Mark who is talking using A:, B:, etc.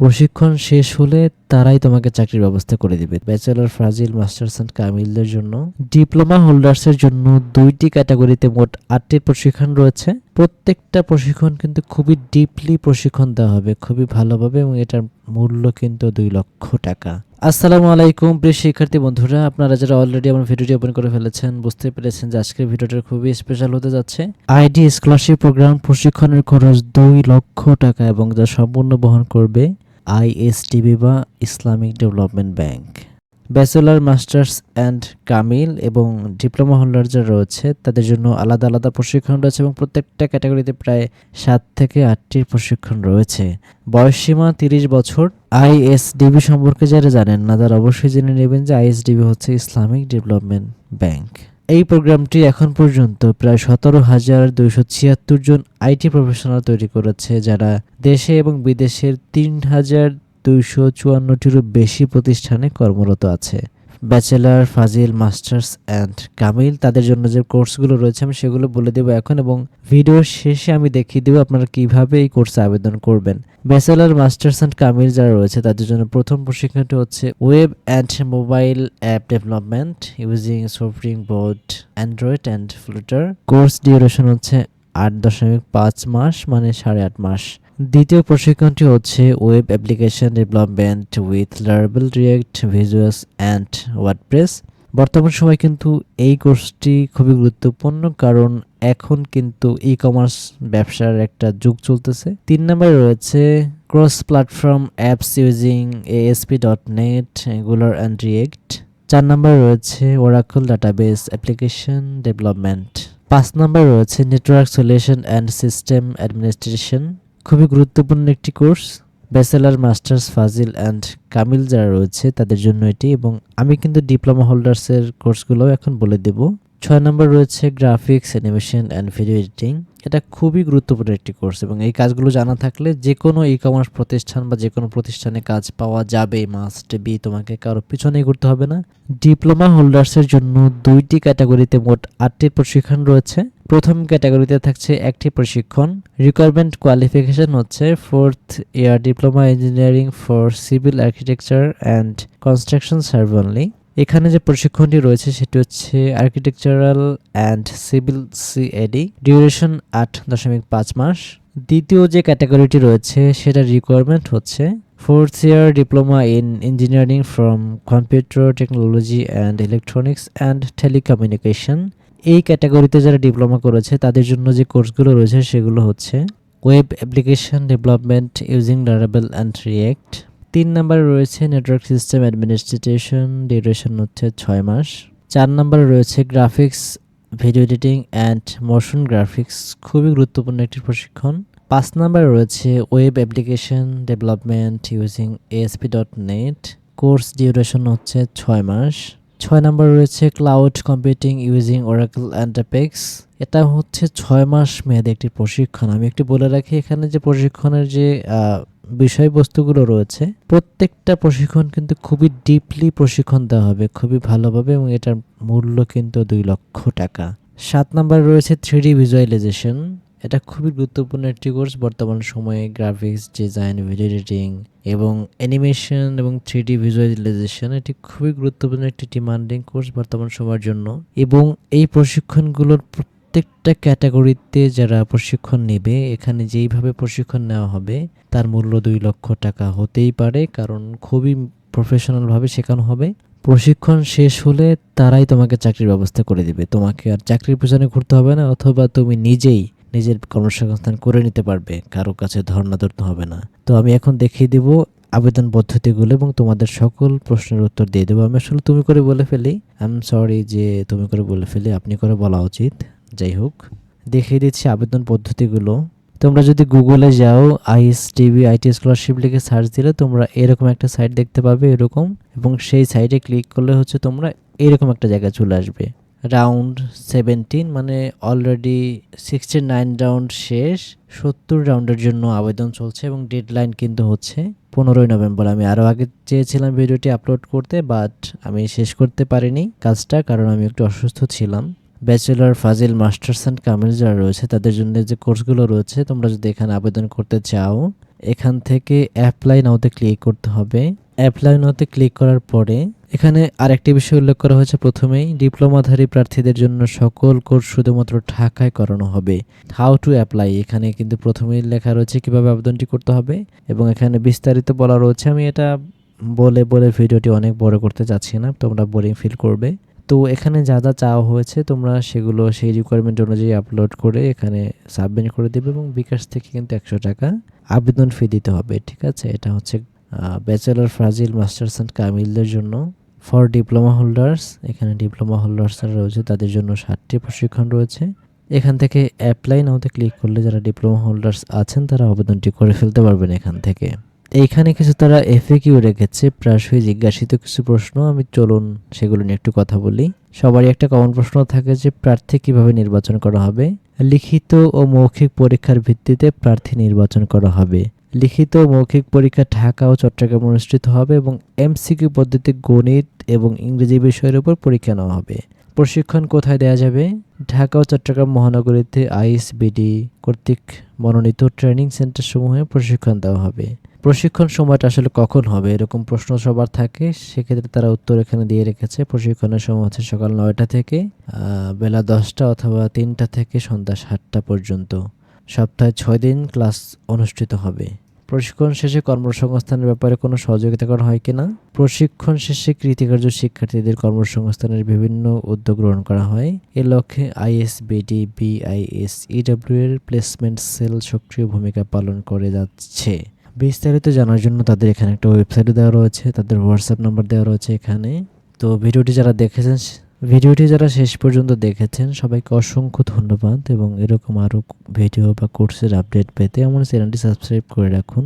A: প্রশিক্ষণ শেষ হলে তারাই তোমাকে চাকরির ব্যবস্থা করে দিবে। ব্যাচেলর ফাজিল মাস্টার্স অ্যান্ড কামিলদের জন্য। ডিপ্লোমা হোল্ডার্সের জন্য দুইটি ক্যাটাগরিতে মোট আটটি প্রশিক্ষণ রয়েছে। প্রত্যেকটা প্রশিক্ষণ কিন্তু খুবই ডিপলি প্রশিক্ষণ দেওয়া হবে, খুবই ভালোভাবে এবং এটার মূল্য কিন্তু দুই লক্ষ টাকা। আসসালামু আলাইকুম, প্রিয় শিক্ষার্থী বন্ধুরা। আপনারা যারা অলরেডি আমার ভিডিওটি ওপেন করে ফেলেছেন, বুঝতে পেরেছেন যে আজকের ভিডিওটা খুবই স্পেশাল হতে যাচ্ছে। আইডি স্কলারশিপ প্রোগ্রাম প্রশিক্ষণের খরচ দুই লক্ষ টাকা এবং যা সম্পূর্ণ বহন করবে আইএসটিবি বা Islamic development bank. Bachelor, masters and Kamil এবং ডিপ্লোমা হোল্ডার যারা রয়েছে, তাদের জন্য আলাদা আলাদা প্রশিক্ষণ রয়েছে এবং প্রত্যেকটা ক্যাটাগরিতে প্রায় সাত থেকে আটটির প্রশিক্ষণ রয়েছে। বয়সসীমা তিরিশ বছর। আইএসডিবি সম্পর্কে যারা জানেন না, তারা অবশ্যই জেনে নেবেন যে আইএসডিবি হচ্ছে ইসলামিক ডেভেলপমেন্ট ব্যাংক। এই প্রোগ্রামটি এখন পর্যন্ত প্রায় সতেরো হাজার দুইশো ছিয়াত্তর জন আইটি প্রফেশনাল তৈরি করেছে, যারা দেশে এবং বিদেশের তিন হাজার দুইশো চুয়ান্নটিরও বেশি প্রতিষ্ঠানে কর্মরত আছে। Bachelor Fazil masters and Kamil তাদের জন্য যে কোর্সগুলো রয়েছে আমি সেগুলো বলে দেবো এখন এবং ভিডিওর শেষে আমি দেখিয়ে দেবো আপনারা কীভাবে এই কোর্সে আবেদন করবেন। ব্যাচেলার মাস্টার্স অ্যান্ড কামিল যারা রয়েছে, তাদের জন্য প্রথম প্রশিক্ষণটি হচ্ছে web and mobile app development using software board Android and Flutter course duration হচ্ছে আট দশমিক পাঁচ মাস মানে সাড়ে আট মাস। দ্বিতীয় প্রশিক্ষণটি হচ্ছে ওয়েব অ্যাপ্লিকেশন ডেভেলপমেন্ট উইথ লারেবল রিয়েক্ট, ভিজুয়ালস, অ্যান্ড ওয়ার্ডপ্রেস। বর্তমান সময় কিন্তু এই কোর্সটি খুবই গুরুত্বপূর্ণ কারণ এখন কিন্তু ই কমার্স ব্যবসার একটা যুগ চলতেছে। তিন নম্বরে রয়েছে cross platform apps using ASP dot net Angular and React চার নম্বরে রয়েছে ওরাকল ডাটাবেস অ্যাপ্লিকেশন ডেভেলপমেন্ট পাঁচ নম্বরে রয়েছে network solution and system administration খুবই গুরুত্বপূর্ণ একটি course, bachelor, masters, Fazil and Kamil যারা রয়েছে তাদের জন্য এটি এবং আমি কিন্তু ডিপ্লোমা হোল্ডার্সের কোর্সগুলোও এখন বলে দেব। ছয় নম্বর রয়েছে graphics, animation and video editing. এটা খুবই গুরুত্বপূর্ণ একটি কোর্স এবং এই কাজগুলো জানা থাকলে যে কোনো ই কমার্স প্রতিষ্ঠান বা যে কোনো প্রতিষ্ঠানে কাজ পাওয়া যাবে মাস্ট বি তোমাকে কারও পিছনে করতে হবে না। ডিপ্লোমা হোল্ডার্সের জন্য দুইটি ক্যাটাগরিতে মোট আটটি প্রশিক্ষণ রয়েছে। প্রথম ক্যাটাগরিতে থাকছে একটি প্রশিক্ষণ। রিকোয়ারমেন্ট কোয়ালিফিকেশন হচ্ছে fourth year diploma engineering for civil architecture and construction serve only এখানে যে প্রশিক্ষণটি রয়েছে সেটি হচ্ছে architectural and civil CAD duration আট দশমিক পাঁচ মাস। দ্বিতীয় যে ক্যাটাগরিটি রয়েছে সেটা রিকোয়ারমেন্ট হচ্ছে fourth year diploma in engineering from computer technology and electronics and telecommunication এই ক্যাটাগরিতে যারা ডিপ্লোমা করেছে, তাদের জন্য যে কোর্সগুলো রয়েছে সেগুলো হচ্ছে ওয়েব অ্যাপ্লিকেশন ডেভেলপমেন্ট ইউজিং লারেবল অ্যান্ড রিয়েক্ট তিন নম্বরে রয়েছে নেটওয়ার্ক সিস্টেম অ্যাডমিনিস্ট্রেশন ডিউরেশন হচ্ছে ছয় মাস। চার নম্বরে রয়েছে graphics video editing and motion graphics খুবই গুরুত্বপূর্ণ একটি প্রশিক্ষণ। পাঁচ নম্বরে রয়েছে web application development using ASP dot net course duration হচ্ছে ছয় মাস। ছয় নম্বর রয়েছে cloud computing using Oracle and Apex এটা হচ্ছে ছয় মাস মেয়াদী একটি প্রশিক্ষণ। আমি একটু বলে রাখি, এখানে যে প্রশিক্ষণের যে বিষয়বস্তুগুলো রয়েছে, প্রত্যেকটা প্রশিক্ষণ কিন্তু খুবই ডিপলি প্রশিক্ষণ দেওয়া হবে, খুবই ভালোভাবে এবং এটার মূল্য কিন্তু দুই লক্ষ টাকা। সাত নম্বরে রয়েছে থ্রি ভিজুয়ালাইজেশন এটা খুবই গুরুত্বপূর্ণ একটি কোর্স। বর্তমান সময়ে গ্রাফিক্স ডিজাইন ভিডিও এডিটিং এবং অ্যানিমেশন এবং থ্রি ডি ভিজুয়ালাইজেশন এটি খুবই গুরুত্বপূর্ণ একটি ডিমান্ডিং কোর্স বর্তমান সময়ের জন্য। এবং এই প্রশিক্ষণগুলোর প্রত্যেকটা ক্যাটাগরিতে যারা প্রশিক্ষণ নেবে, এখানে যেইভাবে প্রশিক্ষণ নেওয়া হবে, তার মূল্য দুই লক্ষ টাকা হতেই পারে, কারণ খুবই প্রফেশনালভাবে শেখানো হবে। প্রশিক্ষণ শেষ হলে তারাই তোমাকে চাকরির ব্যবস্থা করে দিবে। তোমাকে আর চাকরির পেছনে ঘুরতে হবে না, অথবা তুমি নিজেই নিজের কর্মসংস্থান করে নিতে পারবে, কারও কাছে ধর্ণা ধরতে হবে না। তো আমি এখন দেখিয়ে দিব আবেদন পদ্ধতিগুলো এবং তোমাদের সকল প্রশ্নের উত্তর দিয়ে দেবো। আমি আসলে তুমি করে বলে ফেলি। আই এম সরি যে তুমি করে বলে ফেলি, আপনি করে বলা উচিত। যাই হোক, দেখিয়ে দিচ্ছি আবেদন পদ্ধতিগুলো। তোমরা যদি গুগলে যাও আইএস টিভি আইটি স্কলারশিপ লিখে সার্চ দিলে তোমরা এরকম একটা সাইট দেখতে পাবে, এরকম। এবং সেই সাইটে ক্লিক করলে হচ্ছে তোমরা এরকম একটা জায়গায় চলে আসবে। রাউন্ড সেভেন্টিন মানে অলরেডি সিক্সটি নাইন রাউন্ড শেষ, সত্তর রাউন্ডের জন্য আবেদন চলছে এবং ডেডলাইন কিন্তু হচ্ছে পনেরোই নভেম্বর। আমি আরও আগে চেয়েছিলাম ভিডিওটি আপলোড করতে বাট আমি শেষ করতে পারিনি কাজটা কারণ আমি একটু অসুস্থ ছিলাম। Bachelor Fazil masters and Kamil যারা রয়েছে, তাদের জন্য যে কোর্সগুলো রয়েছে, তোমরা যদি এখানে আবেদন করতে চাও, এখান থেকে অ্যাপ্লাই নাওতে ক্লিক করতে হবে। অ্যাপ্লাই নাওতে ক্লিক করার পরে এখানে আরেকটি বিষয় উল্লেখ করা হয়েছে প্রথমেই, ডিপ্লোমাধারী প্রার্থীদের জন্য সকল কোর্স শুধুমাত্র ঢাকায় করানো হবে। হাউ টু অ্যাপ্লাই এখানে কিন্তু প্রথমেই লেখা রয়েছে কীভাবে আবেদনটি করতে হবে এবং এখানে বিস্তারিত বলা রয়েছে। আমি এটা বলে বলে ভিডিওটি অনেক বড় করতে চাচ্ছি না, তোমরা বোরিং ফিল করবে। তো এখানে যা যা চাওয়া হয়েছে, তোমরা সেগুলো সেই রিকোয়ারমেন্ট অনুযায়ী আপলোড করে এখানে সাবমিট করে দেবে এবং বিকাশ থেকে কিন্তু একশো টাকা আবেদন ফি দিতে হবে, ঠিক আছে? এটা হচ্ছে ব্যাচেলর ফ্রাজিল মাস্টার্স অ্যান্ড কামিলদের জন্য ফর ডিপ্লোমা হোল্ডার্স এখানে ডিপ্লোমা হোল্ডার্সরা রয়েছে, তাদের জন্য ষাটটি প্রশিক্ষণ রয়েছে। এখান থেকে অ্যাপ্লাই নাওতে ক্লিক করলে যারা ডিপ্লোমা হোল্ডার্স আছেন, তারা আবেদনটি করে ফেলতে পারবেন এখান থেকে। এইখানে কিছু তারা এফএকিউ রেখেছে, প্রায়শই জিজ্ঞাসিত কিছু প্রশ্ন, আমি চলুন সেগুলো নিয়ে একটু কথা বলি। সবারই একটা কমন প্রশ্ন থাকে যে, প্রার্থী কীভাবে নির্বাচন করা হবে? লিখিত ও মৌখিক পরীক্ষার ভিত্তিতে প্রার্থী নির্বাচন করা হবে। লিখিত মৌখিক পরীক্ষা ঢাকা ও চট্টগ্রামে অনুষ্ঠিত হবে এবং এমসিকিউ পদ্ধতিতে গণিত এবং ইংরেজি বিষয়ের উপর পরীক্ষা নেওয়া হবে। প্রশিক্ষণ কোথায় দেওয়া যাবে? ঢাকা ও চট্টগ্রাম মহানগরীতে আইএসবিডি কর্তৃক মনোনীত ট্রেনিং সেন্টার সমূহে প্রশিক্ষণ দেওয়া হবে। প্রশিক্ষণ সময়টা আসলে কখন হবে? এরকম প্রশ্ন সবার থাকে। সেক্ষেত্রে তারা উত্তর এখানে দিয়ে রেখেছে। প্রশিক্ষণের সময় হচ্ছে সকাল নয়টা থেকে বেলা দশটা অথবা তিনটা থেকে সন্ধ্যা সাতটা পর্যন্ত। সপ্তাহে ছয় দিন ক্লাস অনুষ্ঠিত হবে। প্রশিক্ষণ শেষে কর্মসংস্থানের ব্যাপারে কোনো সহযোগিতা করা হয় কিনা? প্রশিক্ষণ শেষে কৃতিকার্য শিক্ষার্থীদের কর্মসংস্থানের বিভিন্ন উদ্যোগ গ্রহণ করা হয়। এ লক্ষ্যে আইএসবিডি, বিআইএস, ইডব্লিউ এর প্লেসমেন্ট সেল সক্রিয় ভূমিকা পালন করে যাচ্ছে। বিস্তারিত জানার জন্য তাদের এখানে একটা ওয়েবসাইট দেওয়া রয়েছে, তাদের হোয়াটসঅ্যাপ নাম্বার দেওয়া রয়েছে এখানে। তো ভিডিওটি যারা দেখেছেন ভিডিওটি যারা শেষ পর্যন্ত দেখেছেন, সবাইকে অসংখ্য ধন্যবাদ এবং এরকম আরও ভিডিও বা কোর্সের আপডেট পেতে আমার চ্যানেলটি সাবস্ক্রাইব করে রাখুন।